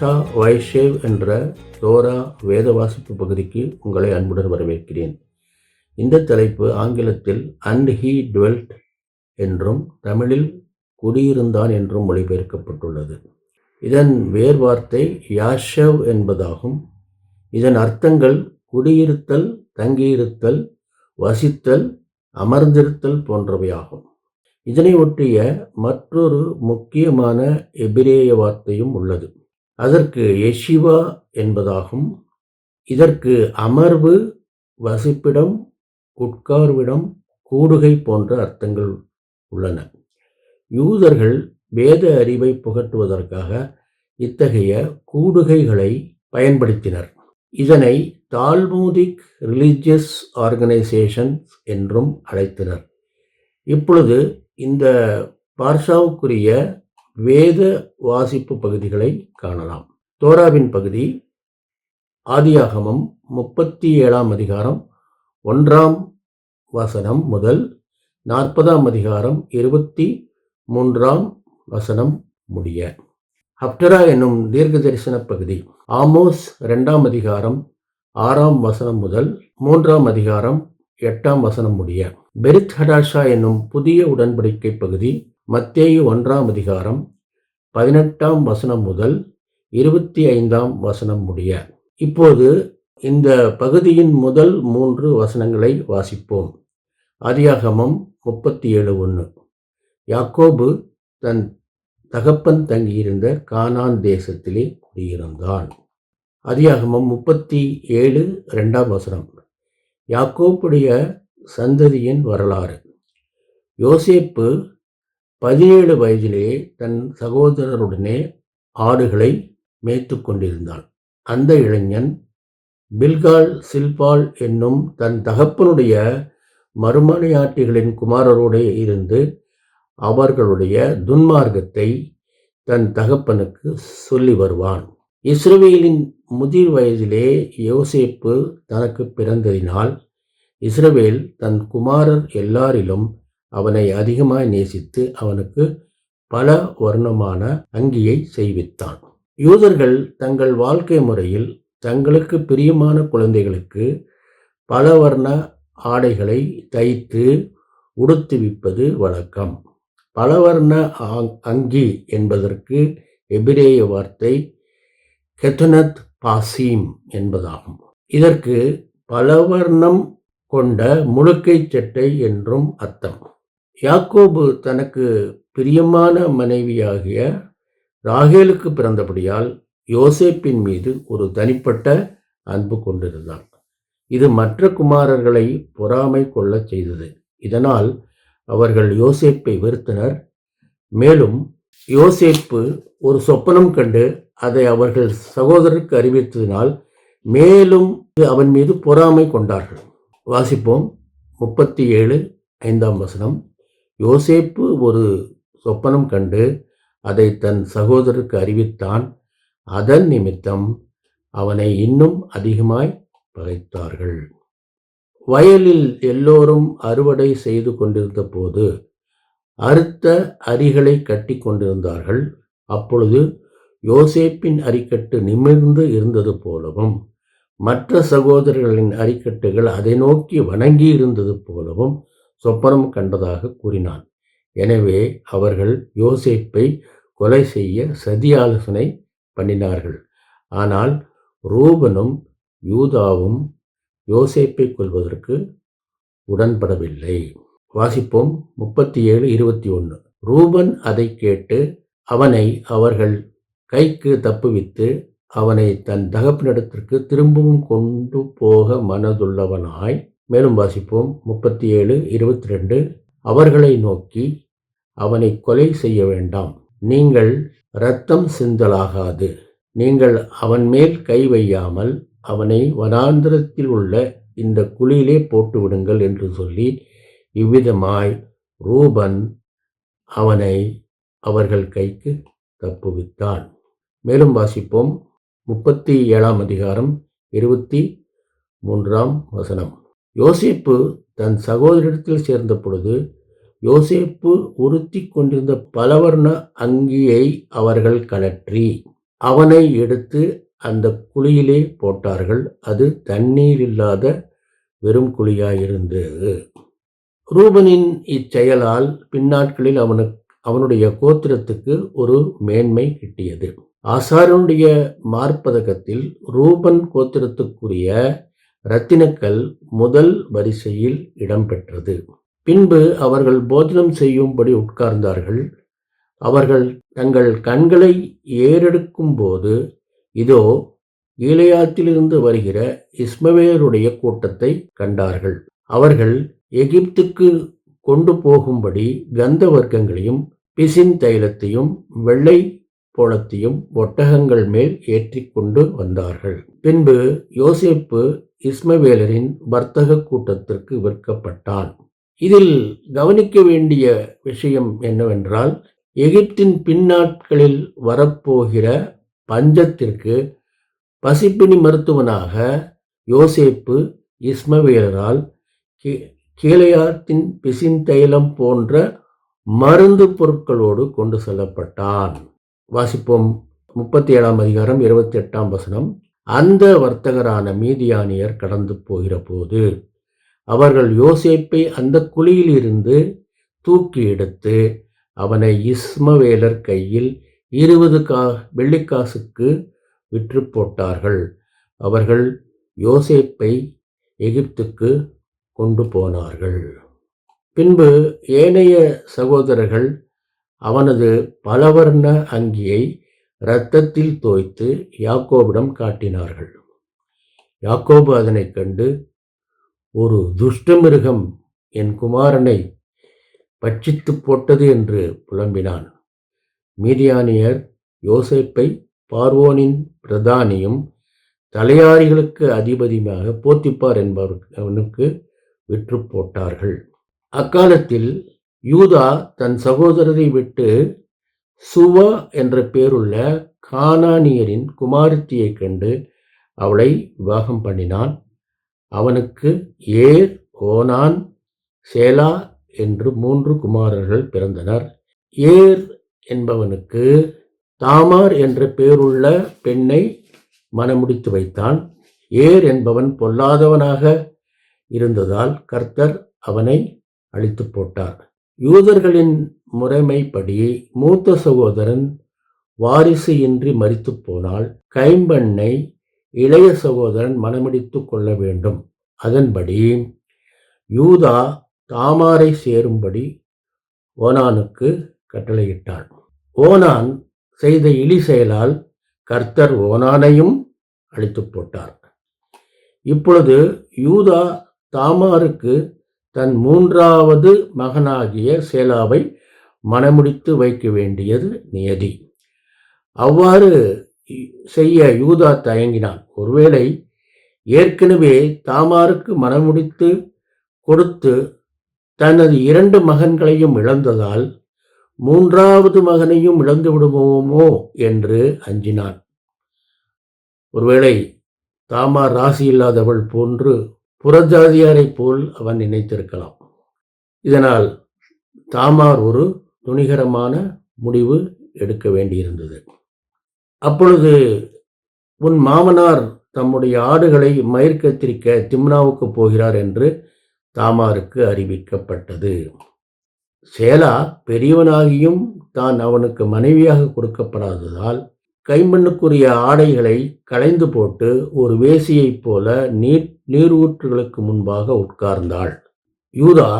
தேவனுக்கே வைஷேவ் என்ற தோரா வேத வாசிப்பு பகுதிக்கு உங்களை அன்புடன் வரவேற்கிறேன். இந்த தலைப்பு ஆங்கிலத்தில் அண்ட் ஹீ டுவெல்ட் என்றும் தமிழில் குடியிருந்தான் என்றும் மொழிபெயர்க்கப்பட்டுள்ளது. இதன் வேர்வார்த்தை யாஷவ் என்பதாகும். இதன் அர்த்தங்கள் குடியிருத்தல் தங்கியிருத்தல் வசித்தல் அமர்ந்திருத்தல் போன்றவையாகும். இதனை ஒட்டிய மற்றொரு முக்கியமான எபிரேய வார்த்தையும் உள்ளது. அதற்கு எஷிவா என்பதாகும். இதற்கு அமர்வு வசிப்பிடம் உட்கார்விடம் கூடுகை போன்ற அர்த்தங்கள் உள்ளன. யூதர்கள் வேத அறிவை புகட்டுவதற்காக இத்தகைய கூடுகைகளை பயன்படுத்தினர். இதனை தால்மூதிக் ரிலீஜியஸ் ஆர்கனைசேஷன் என்றும் அழைத்தனர். இப்பொழுது இந்த பார்ஷாவுக்குரிய வேத வாசிப்பு பகுதிகளை காணலாம். தோராவின் பகுதி ஆதியாகமம் முப்பத்தி ஏழாம் அதிகாரம் ஒன்றாம் வசனம் முதல் நாற்பதாம் அதிகாரம் இருபத்தி மூன்றாம் வசனம் முடிய. ஹப்டரா என்னும் தீர்க்க தரிசன பகுதி ஆமோஸ் ரெண்டாம் அதிகாரம் ஆறாம் வசனம் முதல் மூன்றாம் அதிகாரம் எட்டாம் வசனம் முடிய. பெரித் ஹடாஷா என்னும் புதிய உடன்படிக்கை பகுதி மத்தேயு ஒன்றாம் அதிகாரம் பதினெட்டாம் வசனம் முதல் இருபத்தி ஐந்தாம் வசனம் முடிய. இப்போது இந்த பகுதியின் முதல் மூன்று வசனங்களை வாசிப்போம். அதியாகமம் முப்பத்தி ஏழு ஒன்று. யாக்கோபு தன் தகப்பன் தங்கியிருந்த கானான் தேசத்திலே குடியிருந்தான். அதியாகமம் முப்பத்தி ஏழு ரெண்டாம் வசனம். யாக்கோப்புடைய சந்ததியின் வரலாறு. யோசேப்பு பதினேழு வயதிலே தன் சகோதரருடனே ஆடுகளை மேய்த்து கொண்டிருந்தான் அந்த இளைஞன் பில்கால் சில்பால் என்னும் தன் தகப்பனுடைய மறுமனையாட்டிகளின் குமாரரோடு இருந்து அவர்களுடைய துன்மார்க்கத்தை தன் தகப்பனுக்கு சொல்லி வருவான். இஸ்ரவேலின் முதிர் வயதிலே யோசேப்பு தனக்கு பிறந்ததினால் இஸ்ரவேல் தன் குமாரர் எல்லாரிலும் அவனை அதிகமாய் நேசித்து அவனுக்கு பல வர்ணமான அங்கியை செய்வித்தான். யூதர்கள் தங்கள் வாழ்க்கை முறையில் தங்களுக்கு பிரியமான குழந்தைகளுக்கு பல வர்ண ஆடைகளை தைத்து உடுத்துவிப்பது வழக்கம். பலவர்ண அங்கி என்பதற்கு எபிரேய வார்த்தை கெத்தனத் பாசீம் என்பதாகும். இதற்கு பலவர்ணம் கொண்ட முழுக்கை சட்டை என்றும் அர்த்தம். யாக்கோபு தனக்கு பிரியமான மனைவியாகிய ராகேலுக்கு பிறந்தபடியால் யோசேப்பின் மீது ஒரு தனிப்பட்ட அன்பு கொண்டிருந்தான். இது மற்ற குமாரர்களை பொறாமை கொள்ளச் செய்தது. இதனால் அவர்கள் யோசேப்பை வெறுத்தனர். மேலும் யோசேப்பு ஒரு சொப்பனம் கண்டு அதை அவர்கள் சகோதரருக்கு அறிவித்ததினால் மேலும் அவன் மீது பொறாமை கொண்டார்கள். வாசிப்போம் முப்பத்தி ஏழு ஐந்தாம் வசனம். யோசேப்பு ஒரு சொப்பனம் கண்டு அதை தன் சகோதரருக்கு அறிவித்தான். அதன் நிமித்தம் அவனை இன்னும் அதிகமாய் பகைத்தார்கள். வயலில் எல்லோரும் அறுவடை செய்து கொண்டிருந்த போது அறுத்த அரிகளை கட்டி கொண்டிருந்தார்கள். அப்பொழுது யோசேப்பின் அரிக்கட்டு நிமிர்ந்து இருந்தது போலவும் மற்ற சகோதரர்களின் அரிக்கட்டுகள் அதை நோக்கி வணங்கி இருந்தது போலவும் சொப்பனம் கண்டதாக கூறினான். எனவே அவர்கள் யோசேப்பை கொலை செய்ய சதி ஆலோசனை பண்ணினார்கள். ஆனால் ரூபனும் யூதாவும் யோசேப்பை கொள்வதற்கு உடன்படவில்லை. வாசிப்போம் முப்பத்தி ஏழு இருபத்தி ஒன்று ரூபன் அதை கேட்டு அவனை அவர்கள் கைக்கு தப்புவித்து அவனை தன் தகப்பினிடத்திற்கு திரும்பவும் கொண்டு போக மனதுள்ளவனாய் மேலும் வாசிப்போம். முப்பத்தி ஏழு இருபத்தி ரெண்டு அவர்களை நோக்கி அவனை கொலை செய்ய வேண்டாம். நீங்கள் இரத்தம் சிந்தலாகாது. நீங்கள் அவன் மேல் கை வையாமல் அவனை வனாந்திரத்தில் உள்ள இந்த குழியிலே போட்டு விடுங்கள் என்று சொல்லி இவ்விதமாய் ரூபன் அவனை அவர்கள் கைக்கு தப்புவித்தான். மேலும் வாசிப்போம். முப்பத்தி ஏழாம் அதிகாரம் இருபத்தி மூன்றாம் வசனம். யோசிப்பு தன் சகோதரிடத்தில் சேர்ந்த பொழுது யோசேப்பு உறுத்தி கொண்டிருந்த பலவர்ண அங்கியை அவர்கள் கழற்றி அவனை எடுத்து அந்த குழியிலே போட்டார்கள். அது தண்ணீர் இல்லாத வெறும் குழியாயிருந்தது. ரூபனின் இச்செயலால் பின்னாட்களில் அவனுக்கு அவனுடைய கோத்திரத்துக்கு ஒரு மேன்மை கிட்டியது. ஆசாரனுடைய மார்பதகத்தில் ரூபன் கோத்திரத்துக்குரிய ரத்தினக்கல் முதல் வரிசையில் இடம்பெற்றது. பின்பு அவர்கள் போஜனம் செய்யும்படி உட்கார்ந்தார்கள். அவர்கள் தங்கள் கண்களை ஏறெடுக்கும் போது இதோ ஈழையாத்திலிருந்து வருகிற இஸ்மவேலருடைய கூட்டத்தை கண்டார்கள். அவர்கள் எகிப்துக்கு கொண்டு போகும்படி கந்த வர்க்கங்களையும் பிசின் தைலத்தையும் வெள்ளை கோலத்தையும் ஒட்டகங்கள் மேல் ஏற்றி கொண்டு வந்தார்கள். பின்பு யோசேப்பு இஸ்மவேலரின் வர்த்தக கூட்டத்திற்கு விற்கப்பட்டான். இதில் கவனிக்க வேண்டிய விஷயம் என்னவென்றால் எகிப்தின் பின்னாட்களில் வரப்போகிற பஞ்சத்திற்கு பசிப்பினி மருத்துவனாக யோசேப்பு இஸ்மவேலரால் கீழையாத்தின் பிசின் தைலம் போன்ற மருந்து பொருட்களோடு கொண்டு செல்லப்பட்டான். வாசிப்போம். முப்பத்தி ஏழாம் அதிகாரம் இருபத்தி எட்டாம் வசனம். அந்த வர்த்தகரான மீதியானியர் கடந்து போகிற போது அவர்கள் யோசேப்பை அந்த குழியிலிருந்து தூக்கி எடுத்து அவனை இஸ்மவேலர் கையில் இருபது கா வெள்ளிக்காசுக்கு விற்று போட்டார்கள். அவர்கள் யோசேப்பை எகிப்துக்கு கொண்டு போனார்கள். பின்பு ஏனைய சகோதரர்கள் அவனது பலவர்ண அங்கியை இரத்தத்தில் தோய்த்து யாக்கோபிடம் காட்டினார்கள். யாக்கோபு அதனைக் கண்டு ஒரு துஷ்டமிருகம் என் குமாரனை பட்சித்து போட்டது என்று புலம்பினான். மீதியானியர் யோசேப்பை பார்வோனின் பிரதானியும் தலையாரிகளுக்கு அதிபதியுமாக போத்திப்பார் என்பவனுக்கு விற்று போட்டார்கள். அக்காலத்தில் யூதா தன் சகோதரரை விட்டு சுவா என்ற பேருள்ள கானானியரின் குமாரத்தியைக் கண்டு அவளை விவாகம் பண்ணினான். அவனுக்கு ஏர் ஓனான் சேலா என்று மூன்று குமாரர்கள் பிறந்தனர். ஏர் என்பவனுக்கு தாமார் என்ற பேருள்ள பெண்ணை மனமுடித்து வைத்தான். ஏர் என்பவன் பொல்லாதவனாக இருந்ததால் கர்த்தர் அவனை அழித்து போட்டார். யூதர்களின் முறைமைப்படி மூத்த சகோதரன் வாரிசு இன்றி மறித்து போனால் கைம்பெண்ணை இளைய சகோதரன் மனமிடித்து கொள்ள வேண்டும். அதன்படி யூதா தாமாரை சேரும்படி ஓனானுக்கு கட்டளையிட்டான். ஓனான் செய்த இழி செயலால் கர்த்தர் ஓனானையும் அழித்து போட்டார். இப்பொழுது யூதா தாமாருக்கு தன் மூன்றாவது மகனாகிய சேலாவை மணமுடித்து வைக்க வேண்டியது நியதி. அவ்வாறு செய்ய யூதா தயங்கினான். ஒருவேளை ஏற்கனவே தாமாருக்கு மனமுடித்து கொடுத்து தனது இரண்டு மகன்களையும் இழந்ததால் மூன்றாவது மகனையும் இழந்து விடுவோமோ என்று அஞ்சினான். ஒருவேளை தாமார் ராசி இல்லாதவள் போன்று புறஜாதியாரைப் போல் அவன் நினைத்திருக்கலாம். இதனால் தாமார் ஒரு துணிகரமான முடிவு எடுக்க வேண்டியிருந்தது. அப்பொழுது உன் மாமனார் தம்முடைய ஆடுகளை மயிர்கத்திரிக்க திம்னாவுக்கு போகிறார் என்று தாமாருக்கு அறிவிக்கப்பட்டது. சேலா பெரியவனாகியும் தான் அவனுக்கு மனைவியாக கொடுக்கப்படாததால் கைமண்ணுக்குரிய ஆடைகளை களைந்து போட்டு ஒரு வேசியைப் போல நீட் நீரூற்றுகளுக்கு முன்பாக உட்கார்ந்தாள். யூதா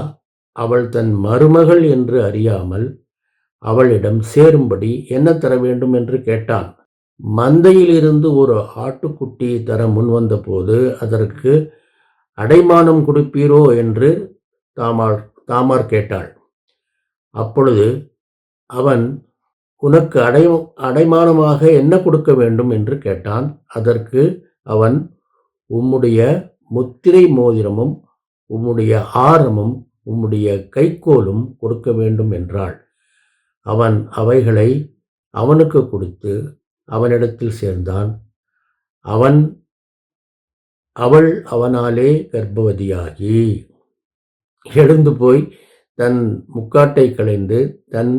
அவள் தன் மருமகள் என்று அறியாமல் அவளிடம் சேரும்படி என்ன தர வேண்டும் என்று கேட்டான். மந்தையிலிருந்து ஒரு ஆட்டுக்குட்டி தர முன்வந்த போது அதற்கு அடைமானம் கொடுப்பீரோ என்று தாமார் தாமார் கேட்டாள். அப்பொழுது அவன் உனக்கு அடை அடைமானமாக என்ன கொடுக்க வேண்டும் என்று கேட்டான். அதற்கு அவன் உம்முடைய முத்திரை மோதிரமும் உம்முடைய ஆரமும் உம்முடைய கைக்கோலும் கொடுக்க வேண்டும் என்றாள். அவன் அவைகளை அவனுக்கு கொடுத்து அவனிடத்தில் சேர்ந்தான். அவன் அவள் அவனாலே கர்ப்பவதியாகி எழுந்து போய் தன் முக்காட்டை களைந்து தன்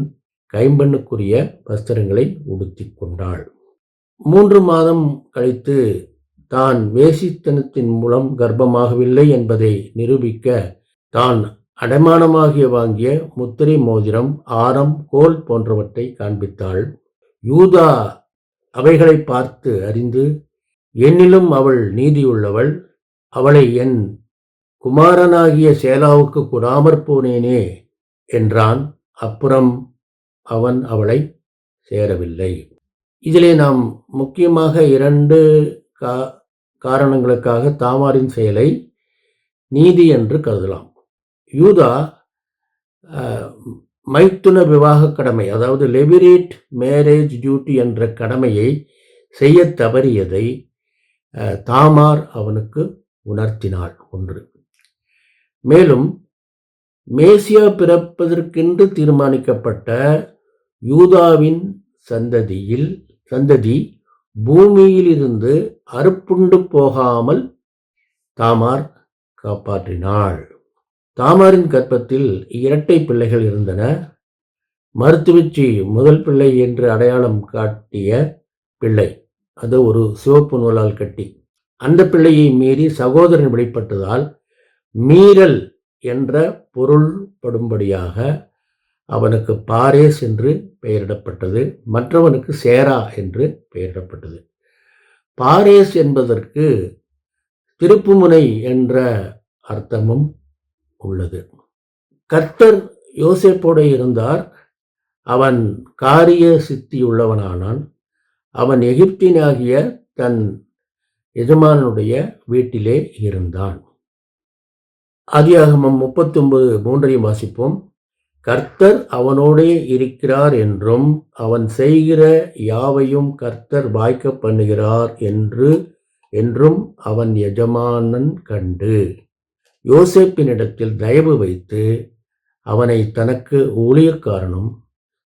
கைம்பெண்ணுக்குரிய வஸ்திரங்களை உடுத்திக் கொண்டாள். மூன்று மாதம் கழித்து தான் வேசித்தனத்தின் மூலம் கர்ப்பமாகவில்லை என்பதை நிரூபிக்க தான் அடைமானமாகிய வாங்கிய முத்திரை மோதிரம் ஆரம் கோல் போன்றவற்றை காண்பித்தாள். யூதா அவைகளை பார்த்து அறிந்து என்னிலும் அவள் நீதியுள்ளவள். அவளை என் குமாரனாகிய சேலாவுக்கு கொடாமற் போனேனே என்றான். அப்புறம் அவன் அவளை சேரவில்லை. இதிலே நாம் முக்கியமாக இரண்டு கா காரணங்களுக்காக தாமாரின் செயலை நீதி என்று கருதலாம். யூதா மைத்துன விவாக கடமை அதாவது லெபிரேட் மேரேஜ் டியூட்டி என்ற கடமையை செய்ய தவறியதை தாமார் அவனுக்கு உணர்த்தினாள் ஒன்று. மேலும் மேசியா பிறப்பதற்கென்று தீர்மானிக்கப்பட்ட யூதாவின் சந்ததியில் சந்ததி பூமியிலிருந்து அறுப்புண்டு போகாமல் தாமார் காப்பாற்றினாள். தாமாரின் கற்பத்தில் இரட்டை பிள்ளைகள் இருந்தன. மருத்துவச்சி முதல் பிள்ளை என்று அடையாளம் காட்டிய பிள்ளை அது ஒரு சிவப்பு நூலால் கட்டி. அந்த பிள்ளையை மீறி சகோதரன் வெளிப்பட்டதால் மீறல் என்ற பொருள்படும்படியாக அவனுக்கு பாரேஸ் என்று பெயரிடப்பட்டது மற்றவனுக்கு சேரா என்று பெயரிடப்பட்டது. பாரேஸ் என்பதற்கு திருப்புமுனை என்ற அர்த்தமும் உள்ளது. கர்த்தர் யோசேப்போடு இருந்தார். அவன் காரிய சித்தியுள்ளவனானான். அவன் எகிப்தினாகிய தன் எஜமானனுடைய வீட்டிலே இருந்தான். ஆதியாகமம் முப்பத்தொன்பது மூன்றையும் வாசிப்போம். கர்த்தர் அவனோடே இருக்கிறார் என்றும் அவன் செய்கிற யாவையும் கர்த்தர் வாய்க்க பண்ணுகிறார் என்று என்றும் அவன் எஜமானன் கண்டு. யோசேப்பினிடத்தில் தயவு வைத்து அவனை தனக்கு ஊழியக்காரனும்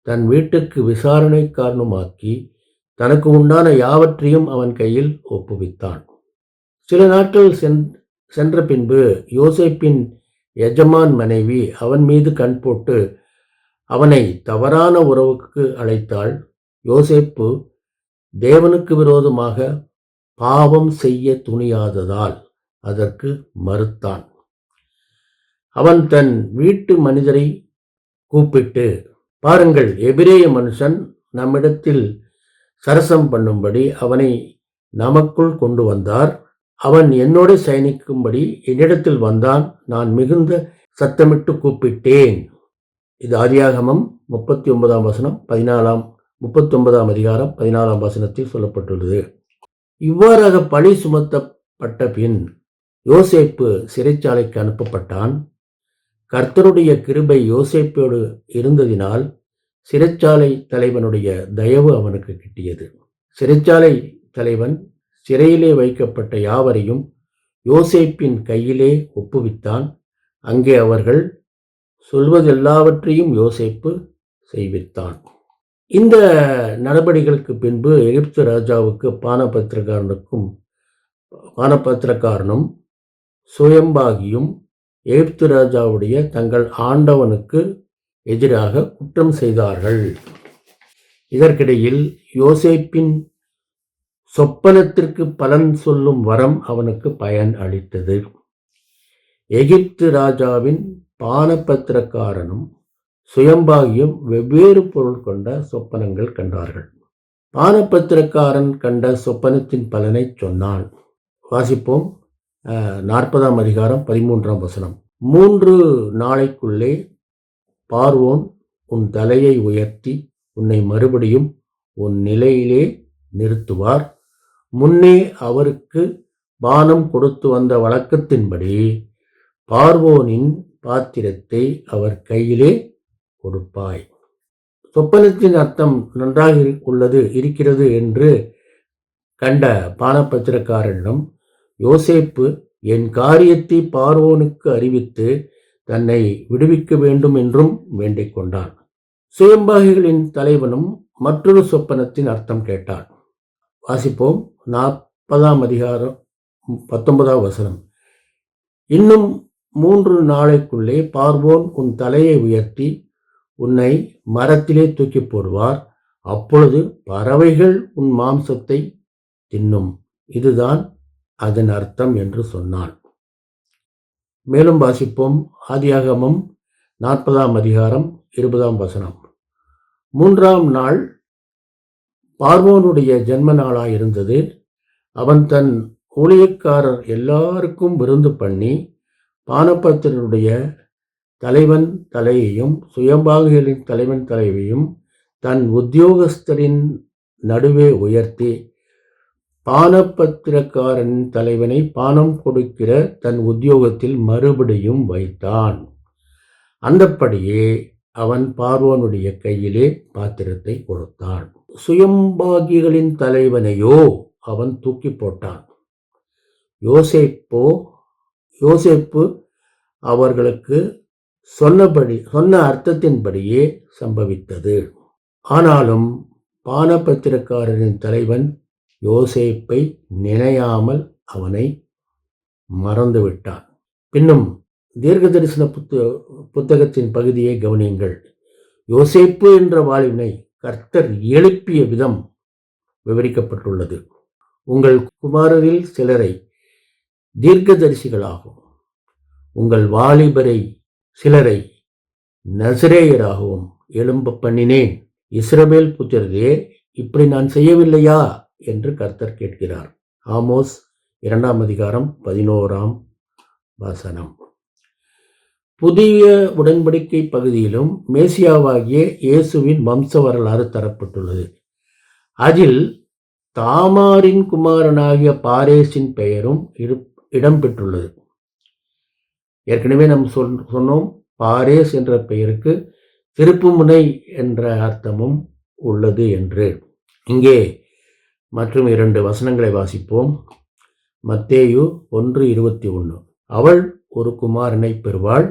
தன் வீட்டுக்கு விசாரணைக்காரனுமாக்கி தனக்கு உண்டான யாவற்றையும் அவன் கையில் ஒப்புவித்தான். சில நாட்கள் சென் சென்ற பின்பு யோசேப்பின் எஜமான் மனைவி அவன் மீது கண் போட்டு அவனை தவறான உறவுக்கு அழைத்தாள். யோசேப்பு தேவனுக்கு விரோதமாக பாவம் செய்ய துணியாததால் அதற்கு மறுத்தான். அவன் தன் வீட்டு மனிதரை கூப்பிட்டு பாருங்கள் எபிரேய மனுஷன் நம்மிடத்தில் சரசம் பண்ணும்படி அவனை நமக்குள் கொண்டு வந்தார். அவன் என்னோடு சயனிக்கும்படி என்னிடத்தில் வந்தான். நான் மிகுந்த சத்தமிட்டு கூப்பிட்டேன். இது ஆதியாகமம் முப்பத்தி ஒன்பதாம் வசனம் பதினாலாம் முப்பத்தி ஒன்பதாம் அதிகாரம் பதினாலாம் வசனத்தில் சொல்லப்பட்டுள்ளது. இவ்வாறாக பழி சுமத்தப்பட்ட பின் யோசேப்பு சிறைச்சாலைக்கு அனுப்பப்பட்டான். கர்த்தருடைய கிருபை யோசேப்போடு இருந்ததினால் சிறைச்சாலை தலைவனுடைய தயவு அவனுக்கு கிட்டியது. சிறைச்சாலை தலைவன் சிறையிலே வைக்கப்பட்ட யாவரையும் யோசேப்பின் கையிலே ஒப்புவித்தான். அங்கே அவர்கள் சொல்வதெல்லாவற்றையும் யோசேப்பு செய்வித்தான். இந்த நடவடிக்கைகளுக்கு பின்பு எகிப்து ராஜாவுக்கு பானபத்திரக்காரனுக்கும் பானபத்திரக்காரனும் சுயம்பாகியும் எகிப்து ராஜாவுடைய தங்கள் ஆண்டவனுக்கு எதிராக குற்றம் செய்தார்கள். இதற்கிடையில் யோசேப்பின் சொப்பனத்திற்கு பலன் சொல்லும் வரம் அவனுக்கு பயன் அளித்தது. எகிப்து ராஜாவின் பானபத்திரக்காரனும் சுயம்பாகியும் வெவ்வேறு பொருள் கொண்ட சொப்பனங்கள் கண்டார்கள். பானபத்திரக்காரன் கண்ட சொப்பனத்தின் பலனை சொன்னான் வாசிப்போம். நாற்பதாம் அதிகாரம் பதிமூன்றாம் வசனம். மூன்று நாளைக்குள்ளே பார்வோன் உன் தலையை உயர்த்தி உன்னை மறுபடியும் உன் நிலையிலே நிறுத்துவார். முன்னே அவருக்கு பானம் கொடுத்து வந்த வழக்கத்தின்படி பார்வோனின் பாத்திரத்தை அவர் கையிலே கொடுப்பாய். சொப்பனத்தின் அர்த்தம் நன்றாக உள்ளது இருக்கிறது என்று கண்ட பானபத்திரக்காரனிடம் யோசேப்பு என் காரியத்தை பார்வோனுக்கு அறிவித்து தன்னை விடுவிக்க வேண்டும் என்றும் வேண்டிக் கொண்டான். சுயம்பாகிகளின் தலைவனும் மற்றொரு சொப்பனத்தின் அர்த்தம் கேட்டான். வாசிப்போம். நாற்பதாம் அதிகாரம் பத்தொன்பதாம் வசனம். இன்னும் மூன்று நாளைக்குள்ளே பார்வோன் உன் தலையை உயர்த்தி உன்னை மரத்திலே தூக்கி போடுவார். அப்பொழுது பறவைகள் உன் மாம்சத்தை தின்னும். இதுதான் அதன் அர்த்தம் என்று சொன்னான் மேலும் வாசிப்போம் ஆதியாகமம் நாற்பதாம் அதிகாரம் இருபதாம் வசனம். மூன்றாம் நாள் பார்வோனுடைய ஜென்ம நாளாக இருந்தது. அவன் தன் ஊழியக்காரர் எல்லாருக்கும் விருந்து பண்ணி பானபத்திரனுடைய தலைவன் தலையையும் சுயம்பாகுகளின் தலைவன் தலைவையும் தன் உத்தியோகஸ்தரின் நடுவே உயர்த்தி பானபத்திரக்காரன் தலைவனை பானம் கொடுக்கிற தன் உத்தியோகத்தில் மறுபடியும் வைத்தான். அந்தப்படியே அவன் பார்வோனுடைய கையிலே பாத்திரத்தை கொடுத்தான். சுயம்பாகிகளின் தலைவனையோ அவன் தூக்கி போட்டான். யோசேப்போ யோசேப்பு அவர்களுக்கு சொன்னபடி சொன்ன அர்த்தத்தின்படியே சம்பவித்தது. ஆனாலும் பானபத்திரக்காரரின் தலைவன் யோசேப்பை நினையாமல் அவனை மறந்துவிட்டான் பின்னும் தீர்க்க தரிசன புத்த புத்தகத்தின் பகுதியை கவனியுங்கள். யோசேப்பு என்ற வாழ்வினை கர்த்தர் எழுப்பிய விதம் விவரிக்கப்பட்டுள்ளது. உங்கள் குமாரரில் சிலரை தீர்க்கதரிசிகளாகவும் உங்கள் வாலிபரை சிலரை நசரேயராகவும் எழும்ப பண்ணினேன். இஸ்ரவேல் புத்திரரே இப்படி நான் செய்யவில்லையா? என்று கர்த்தர் கேட்கிறார். ஆமோஸ் இரண்டாம் அதிகாரம் பதினோராம் வசனம். புதிய உடன்படிக்கை பகுதியிலும் மேசியாவாகிய இயேசுவின் வம்ச வரலாறு தரப்பட்டுள்ளது. அதில் தாமாரின் குமாரனாகிய பாரேஸின் பெயரும் இடம்பெற்றுள்ளது. ஏற்கனவே நாம் சொல் சொன்னோம் பாரேஸ் என்ற பெயருக்கு திருப்புமுனை என்ற அர்த்தமும் உள்ளது என்று. இங்கே மற்றும் இரண்டு வசனங்களை வாசிப்போம். மத்தேயு ஒன்று இருபத்தி ஒன்று அவள் ஒரு குமாரனை பெறுவாள்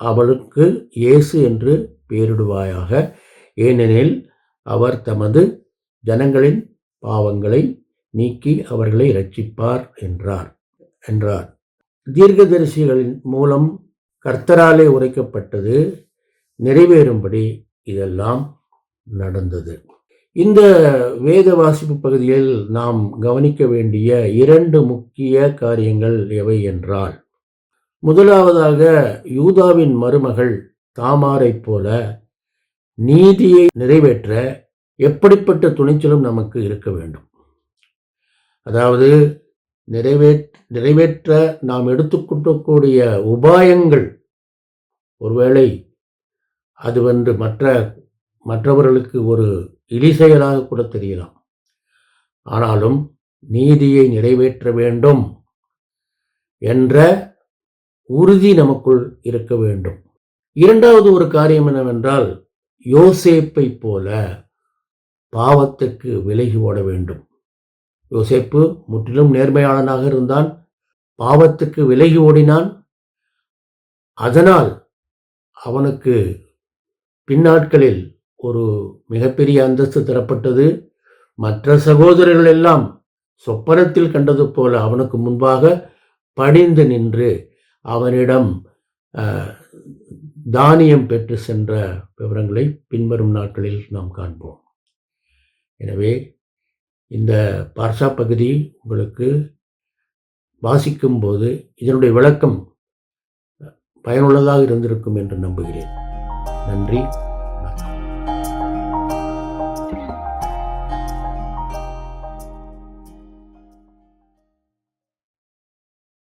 அவளுக்கு இயேசு என்று பெயரிடுவாயாக. ஏனெனில் அவர் தமது ஜனங்களின் பாவங்களை நீக்கி அவர்களை ரட்சிப்பார் என்றார் என்றார். தீர்க்கதரிசிகளின் மூலம் கர்த்தராலே உரைக்கப்பட்டது நிறைவேறும்படி இதெல்லாம் நடந்தது. இந்த வேத வாசிப்பு பகுதியில் நாம் கவனிக்க வேண்டிய இரண்டு முக்கிய காரியங்கள் எவை என்றால் முதலாவதாக யூதாவின் மருமகள் தாமாரைப் போல நீதியை நிறைவேற்ற எப்படிப்பட்ட துணிச்சலும் நமக்கு இருக்க வேண்டும். அதாவது நிறைவே நிறைவேற்ற நாம் எடுத்துக்கொள்ளக்கூடிய உபாயங்கள் ஒருவேளை அது வந்து மற்ற மற்றவர்களுக்கு ஒரு இழிசெயலாக கூட தெரியலாம். ஆனாலும் நீதியை நிறைவேற்ற வேண்டும் என்ற உறுதி நமக்குள் இருக்க வேண்டும். இரண்டாவது ஒரு காரியம் என்னவென்றால் யோசேப்பை போல பாவத்துக்கு விலகி ஓட வேண்டும். யோசேப்பு முற்றிலும் நேர்மையாளனாக இருந்தான் பாவத்துக்கு விலகி ஓடினான். அதனால் அவனுக்கு பின்னாட்களில் ஒரு மிகப்பெரிய அந்தஸ்து தரப்பட்டது. மற்ற சகோதரர்கள் எல்லாம் சொப்பனத்தில் கண்டது போல அவனுக்கு முன்பாக படிந்து நின்று அவனிடம் தானியம் பெற்று சென்ற விவரங்களை பின்வரும் நாட்களில் நாம் காண்போம். எனவே இந்த பார்சா பகுதி உங்களுக்கு வாசிக்கும்போது இதனுடைய விளக்கம் பயனுள்ளதாக இருந்திருக்கும் என்று நம்புகிறேன். நன்றி.